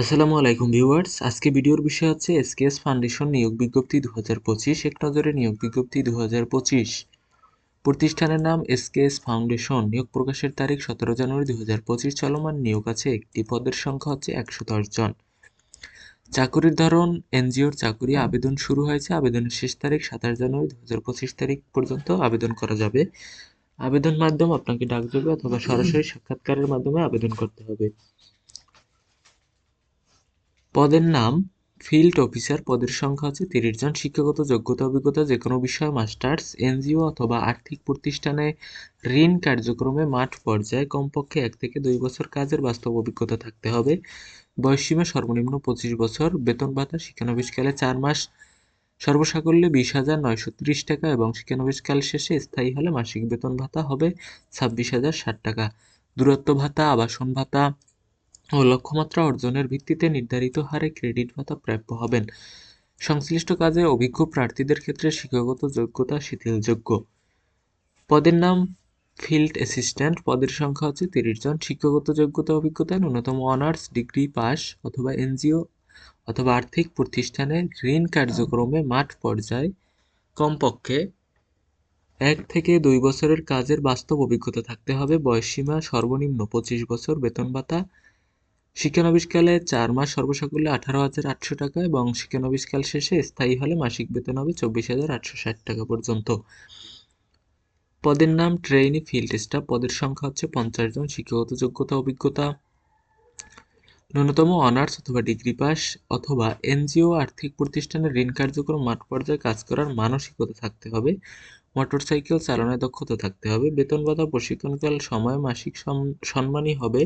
আসসালামু আলাইকুম ভিউয়ার্স। আজকে ভিডিওর বিষয় হচ্ছে এসকেএস ফাউন্ডেশন নিয়োগ বিজ্ঞপ্তি দু হাজার পঁচিশ। এক নজরে নিয়োগ বিজ্ঞপ্তি দু হাজার পঁচিশ। প্রতিষ্ঠানের নাম এসকেএস ফাউন্ডেশন। নিয়োগ প্রকাশের তারিখ সতেরো জানুয়ারি দু হাজার পঁচিশ। চলমান নিয়োগ আছে একটি পদের সংখ্যা হচ্ছে একশো দশ জন। চাকুরির ধরন, এনজিওর চাকুরি, আবেদন শুরু হয়েছে। আবেদনের শেষ তারিখ সাতাশ জানুয়ারি দু হাজার পঁচিশ তারিখ পর্যন্ত আবেদন করা যাবে। আবেদন মাধ্যম আপনাকে ডাকযোগে অথবা সরাসরি সাক্ষাৎকারের মাধ্যমে আবেদন করতে হবে। পদের নাম ফিল্ড অফিসার। পদের সংখ্যা হচ্ছে তিরিশ জন। শিক্ষাগত যোগ্যতা, অভিজ্ঞতা যে কোনো বিষয় মাস্টার্স, এনজিও অথবা আর্থিক প্রতিষ্ঠানে ঋণ কার্যক্রমে মাঠ পর্যায়ে কমপক্ষে এক থেকে দুই বছর কাজের বাস্তব অভিজ্ঞতা থাকতে হবে। বয়সসীমা সর্বনিম্ন পঁচিশ বছর। বেতন ভাতা শিক্ষানবিশকালে চার মাস। সর্বসাকল্যে বিশ হাজার নয়শো ত্রিশ টাকা এবং শিক্ষানবিশকাল শেষে স্থায়ী হলে মাসিক বেতন ভাতা হবে ছাব্বিশ হাজার ষাট টাকা। দূরত্ব ভাতা, আবাসন ভাতা ও লক্ষ্যমাত্রা অর্জনের ভিত্তিতে নির্ধারিত হারে ক্রেডিট ভাতা প্রাপ্য হবেন। সংশ্লিষ্ট কাজে অভিজ্ঞ প্রার্থীদের ক্ষেত্রে শিক্ষাগত যোগ্যতা শিথিলযোগ্য। পদের নাম ফিল্ড অ্যাসিস্ট্যান্ট। পদের সংখ্যা হচ্ছে তিরিশ জন। শিক্ষাগত যোগ্যতা, অভিজ্ঞতা, ন্যূনতম অনার্স, ডিগ্রি পাস অথবা এনজিও অথবা আর্থিক প্রতিষ্ঠানে ঋণ কার্যক্রমে মাঠ পর্যায়ে কমপক্ষে এক থেকে দুই বছরের কাজের বাস্তব অভিজ্ঞতা থাকতে হবে। বয়সসীমা সর্বনিম্ন পঁচিশ বছর। বেতন ভাতা শিক্ষানবিশকালে চার মাস সর্বসাকুল্যে আঠারো হাজার আটশো টাকা এবং শিক্ষানবিশকাল শেষে স্থায়ী হলে মাসিক বেতন হবে চব্বিশ হাজার আটশো ষাট টাকা পর্যন্ত। পদের নাম ট্রেইনি ফিল্ড স্টাফ পদের সংখ্যা হচ্ছে পঞ্চাশ জন। শিক্ষাগত যোগ্যতা, অভিজ্ঞতা ন্যূনতম অনার্স অথবা ডিগ্রি পাস অথবা এনজিও আর্থিক প্রতিষ্ঠানের ঋণ কার্যক্রম মাঠ পর্যায়ে কাজ করার মানসিকতা থাকতে হবে, মোটরসাইকেল চালানোর দক্ষতা থাকতে হবে, বেতন ভাতা, প্রশিক্ষণকাল, সময়, মাসিক সম্মানী হবে।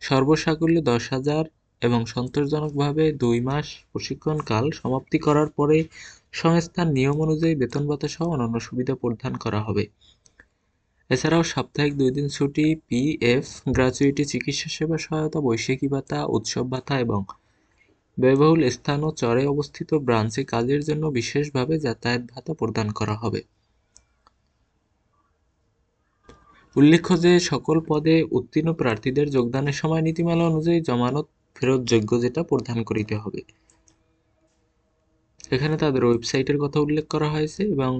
সর্বসাকুল্যে দশ হাজার এবং সন্তোষজনকভাবে দুই মাস প্রশিক্ষণকাল সমাপ্তি করার পরে সংস্থার নিয়ম অনুযায়ী বেতন ভাতা সহ অন্যান্য সুবিধা প্রদান করা হবে। এছাড়াও সাপ্তাহিক দুই দিন ছুটি পিএফ গ্র্যাচুইটি চিকিৎসা সেবা সহায়তা বৈশাখী ভাতা, উৎসব ভাতা এবং ব্যয়বহুল স্থান ও চরে অবস্থিত ব্রাঞ্চে কাজের জন্য বিশেষভাবে যাতায়াত ভাতা প্রদান করা হবে। উল্লেখ্য যে সকল পদে উত্তীর্ণ প্রার্থীদের যোগদানের সময় নীতিমালা অনুযায়ী জমানত ফেরতযোগ্য যেটা প্রদান করিতে হবে। এখানে তাদের ওয়েবসাইটের কথা উল্লেখ করা হয়েছে এবং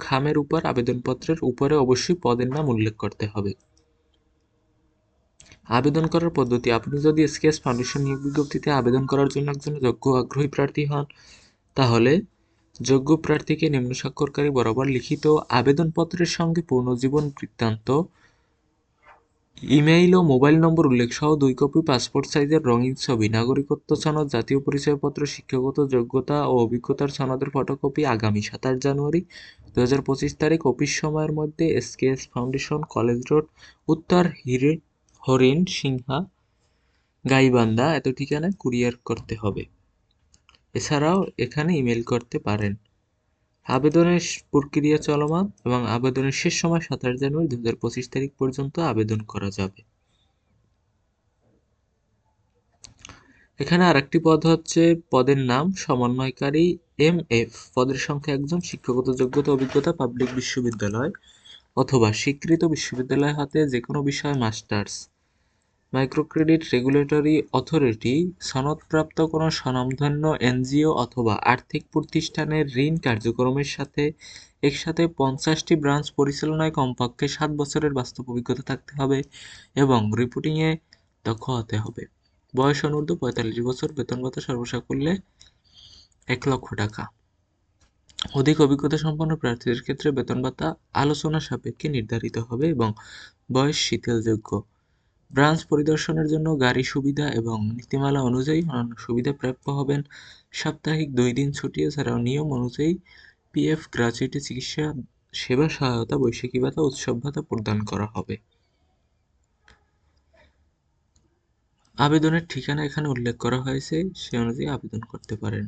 খামের উপর আবেদনপত্রের উপরে অবশ্যই পদের নাম উল্লেখ করতে হবে। আবেদন করার পদ্ধতি, আপনি যদি এসকেএস ফাউন্ডেশন নিয়োগ বিজ্ঞপ্তিতে আবেদন করার জন্য একজন যোগ্য আগ্রহী প্রার্থী হন, তাহলে যোগ্য প্রার্থীকে নিম্ন স্বাক্ষরকারী বরাবর লিখিত আবেদনপত্রের সঙ্গে পূর্ণজীবন বৃত্তান্ত ইমেইল ও মোবাইল নম্বর উল্লেখ সহ দুই কপি পাসপোর্ট সাইজের রঙিন ছবি, নাগরিকত্ব সনদ, জাতীয় পরিচয়পত্র, শিক্ষাগত যোগ্যতা ও অভিজ্ঞতার সনদের ফটোকপি আগামী সাতাশ জানুয়ারি দু হাজার পঁচিশ তারিখ অফিস সময়ের মধ্যে এসকেএস ফাউন্ডেশন, কলেজ রোড, উত্তর হিরে, হরিণ, সিংহা, গাইবান্ধা, এত ঠিকানায় কুরিয়ার করতে হবে। এছাড়াও এখানে ইমেল করতে পারেন। আবেদনের প্রক্রিয়া চলমান এবং আবেদনের শেষ সময় সাতাশ জানুয়ারি দু হাজার পঁচিশ তারিখ পর্যন্ত আবেদন করা যাবে। এখানে আরেকটি পদ হচ্ছে পদের নাম সমন্বয়কারী এম এফ। পদের সংখ্যা একজন, শিক্ষাগত যোগ্যতা, অভিজ্ঞতা, পাবলিক বিশ্ববিদ্যালয় অথবা স্বীকৃত বিশ্ববিদ্যালয় হাতে যে কোনো বিষয়, মাস্টার্স। মাইক্রোক্রেডিট রেগুলেটরি অথরিটি সনদপ্রাপ্ত কোনো স্বনামধন্য এনজিও অথবা আর্থিক প্রতিষ্ঠানের ঋণ কার্যক্রমের সাথে একসাথে পঞ্চাশটি ব্রাঞ্চ পরিচালনায় কমপক্ষে সাত বছরের বাস্তব অভিজ্ঞতা থাকতে হবে এবং রিপোর্টিংয়ে দক্ষ হতে হবে। বয়স অনূর্ধ্ব পঁয়তাল্লিশ বছর বেতন ভাতা সর্বসাকুল্যে এক লক্ষ টাকা। অধিক অভিজ্ঞতা সম্পন্ন প্রার্থীদের ক্ষেত্রে বেতন ভাতা আলোচনা সাপেক্ষে নির্ধারিত হবে এবং বয়স শিথিলযোগ্য ব্রাঞ্চ পরিদর্শনের জন্য গাড়ি সুবিধা এবং নীতিমালা অনুযায়ী অন্যান্য সুবিধা প্রাপ্য হবেন। সাপ্তাহিক দুই দিন ছুটি এছাড়াও নিয়ম অনুযায়ী পিএফ গ্র্যাচুইটি চিকিৎসা, সেবা সহায়তা বৈশাখী ভাতা উৎসব ভাতা প্রদান করা হবে। আবেদনের ঠিকানা এখানে উল্লেখ করা হয়েছে, সে অনুযায়ী আবেদন করতে পারেন।